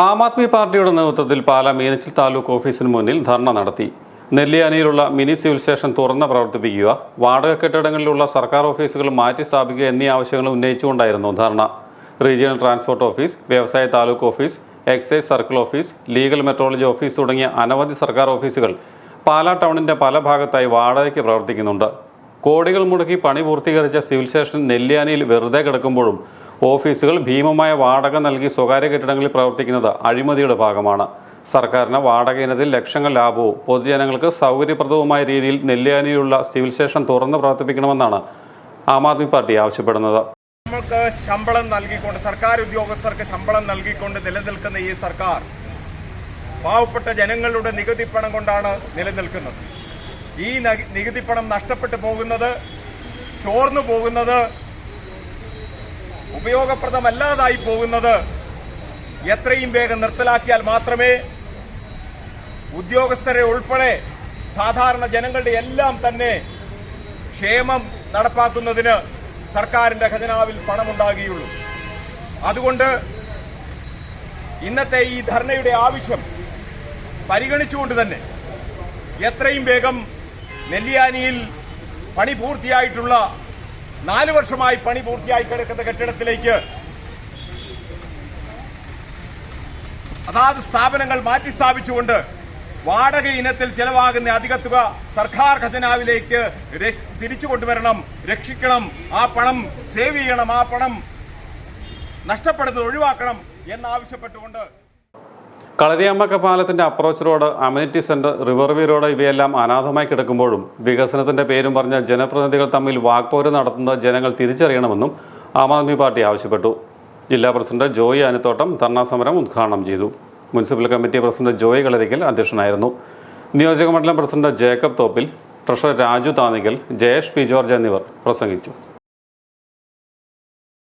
ആം ആദ്മി പാർട്ടിയുടെ നേതൃത്വത്തിൽ പാല മീനച്ചിൽ താലൂക്ക് ഓഫീസിന് മുന്നിൽ ധർണ നടത്തി. നെല്ലിയാനയിലുള്ള മിനി സിവിൽ സ്റ്റേഷൻ തുറന്ന് പ്രവർത്തിപ്പിക്കുക വാടക കെട്ടിടങ്ങളിലുള്ള സർക്കാർ ഓഫീസുകൾ മാറ്റി സ്ഥാപിക്കുക എന്നീ ആവശ്യങ്ങൾ ഉന്നയിച്ചുകൊണ്ടായിരുന്നു ധർണ. റീജിയണൽ ട്രാൻസ്പോർട്ട് ഓഫീസ് വ്യവസായ taluk office excise circle office legal metrology office തുടങ്ങിയ അനവധി സർക്കാർ ഓഫീസുകൾ പാലാ ടൗണിന്റെ പല ഭാഗത്തായി വാടകയ്ക്ക് പ്രവർത്തിക്കുന്നുണ്ട്. കോടികൾ മുടക്കി പണി പൂർത്തീകരിച്ച സിവിൽ സ്റ്റേഷൻ നെല്ലിയാനിയിൽ വെറുതെ കിടക്കുമ്പോഴും ഓഫീസുകൾ ഭീമമായ വാടക നൽകി സ്വകാര്യ കെട്ടിടങ്ങളിൽ പ്രവർത്തിക്കുന്നത് അഴിമതിയുടെ ഭാഗമാണ്. സർക്കാരിന് വാടക ഇനത്തിൽ ലക്ഷങ്ങൾ ലാഭവും പൊതുജനങ്ങൾക്ക് സൗകര്യപ്രദവുമായ രീതിയിൽ നെല്ലിയാനിയുള്ള സിവിൽ സ്റ്റേഷൻ തുറന്ന് പ്രവർത്തിപ്പിക്കണമെന്നാണ് ആം ആദ്മി പാർട്ടി ആവശ്യപ്പെടുന്നത്. നമുക്ക് ശമ്പളം നൽകിക്കൊണ്ട് സർക്കാർ ഉദ്യോഗസ്ഥർക്ക് ശമ്പളം നൽകിക്കൊണ്ട് നിലനിൽക്കുന്ന ഈ സർക്കാർ പാവപ്പെട്ട ജനങ്ങളുടെ നികുതി പണം കൊണ്ടാണ് നിലനിൽക്കുന്നത്. ഈ നികുതി പണം നഷ്ടപ്പെട്ടു പോകുന്നത് ചോർന്നു പോകുന്നത് ഉപയോഗപ്രദമല്ലാതായി പോകുന്നത്. എത്രയും വേഗം നിർത്തലാക്കിയാൽ മാത്രമേ ഉദ്യോഗസ്ഥരെ ഉൾപ്പെടെ സാധാരണ ജനങ്ങളുടെ എല്ലാം തന്നെ ക്ഷേമം നടപ്പാക്കുന്നതിന് സർക്കാരിന്റെ ഖജനാവിൽ പണമുണ്ടാകുകയുള്ളൂ. അതുകൊണ്ട് ഇന്നത്തെ ഈ ധർണയുടെ ആവശ്യം പരിഗണിച്ചുകൊണ്ട് തന്നെ എത്രയും വേഗം നെല്ലിയാനിയിൽ പണി പൂർത്തിയായിട്ടുള്ള നാല് വർഷമായി പണി പൂർത്തിയായി കിടക്കുന്ന കെട്ടിടത്തിലേക്ക് അതാത് സ്ഥാപനങ്ങൾ മാറ്റിസ്ഥാപിച്ചുകൊണ്ട് വാടക ഇനത്തിൽ ചെലവാകുന്ന അധിക തുക സർക്കാർ ഖജനാവിലേക്ക് തിരിച്ചുകൊണ്ടുവരണം തിരിച്ചു കൊണ്ടുവരണം രക്ഷിക്കണം ആ പണം സേവ് ചെയ്യണം ആ പണം നഷ്ടപ്പെടുന്നത് ഒഴിവാക്കണം എന്നാവശ്യപ്പെട്ടുകൊണ്ട് കളരിയമ്മക്ക പാലത്തിന്റെ approach road community centre river view road ഇവയെല്ലാം അനാഥമായി കിടക്കുമ്പോഴും വികസനത്തിന്റെ പേരും പറഞ്ഞ ജനപ്രതിനിധികൾ തമ്മിൽ വാക്പോര് നടത്തുന്നത് ജനങ്ങൾ തിരിച്ചറിയണമെന്നും ആം ആദ്മി പാർട്ടി ആവശ്യപ്പെട്ടു. ജില്ലാ പ്രസിഡന്റ് ജോയി അനുത്തോട്ടം ധർണാ സമരം ഉദ്ഘാടനം ചെയ്തു. Municipal committee president Joy Kalarikkal അധ്യക്ഷനായിരുന്നു. നിയോജക മണ്ഡലം president Jacob Thoppil treasurer Raju Thanikkal Jayesh P George എന്നിവർ പ്രസംഗിച്ചു.